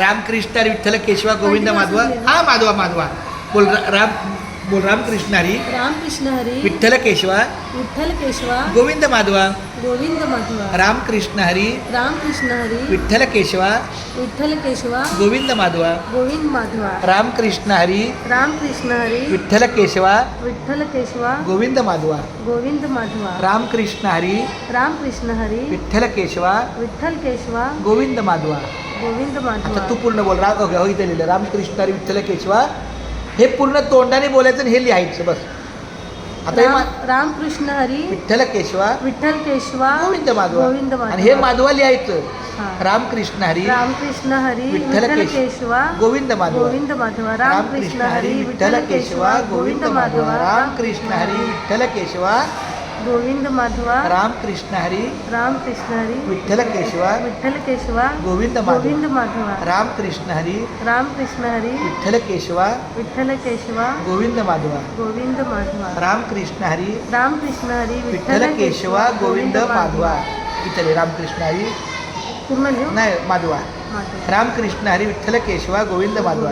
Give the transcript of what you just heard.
रामकृष्ण हरी विठ्ठल केशवा गोविंद माधवा. हा माधवा माधवा. बोल रा- राम बोल रामकृष्ण हरी. रामकृष्ण हरी. विठ्ठल केशवा विठ्ठल केशवा गोविंद माधवा. गोविंद माधवा. रामकृष्ण हरी. रामकृष्ण हरी. विठ्ठल केशवा विठ्ठल केशवा गोविंद माधवा. गोविंद माधवा. रामकृष्ण हरी. रामकृष्ण हरी. विठ्ठल केशवा विठ्ठल केशवा गोविंद माधवा. गोविंद माधवा. रामकृष्ण हरी. रामकृष्ण हरी. विठ्ठल केशवा विठ्ठल केशवा गोविंद माधवा. गोविंद तू पूर्ण बोल राग हो इथे लिहिलं रामकृष्ण हरी विठ्ठल केशवा हे पूर्ण तोंडाने बोलायचं आणि हे लिहायचं बस. आता हे मा- राम- रामकृष्ण हरी विठ्ठल केशवा विठ्ठल केशवा गोविंद माधवा. गोविंद आणि हे माधवा माधवा लिहायचं. हा. रामकृष्ण हरी रामकृष्ण हरी विठ्ठल विठ्ठल केश- केशवा गोविंद माधवा. गोविंद माधवा रामकृष्ण हरी विठ्ठल केशवा गोविंद माधवा. रामकृष्ण हरी विठ्ठल केशवा गोविंद माधवा रामकृष्ण हरी रामकृष्ण हरी विठ्ठल केशवा विठ्ठल केशवा गोविंद गोविंद माधवा माधवा रामकृष्ण हरी रामकृष्ण हरी विठ्ठल केशवा विठ्ठल केशवा गोविंद माधवा गोविंद माधवा रामकृष्ण हरी रामकृष्ण हरी विठ्ठल केशवा गोविंद माधवा इथे लिह, रामकृष्ण हरी। पूर्ण नाही माधवा। रामकृष्ण हरी विठ्ठल केशवा गोविंद माधवा.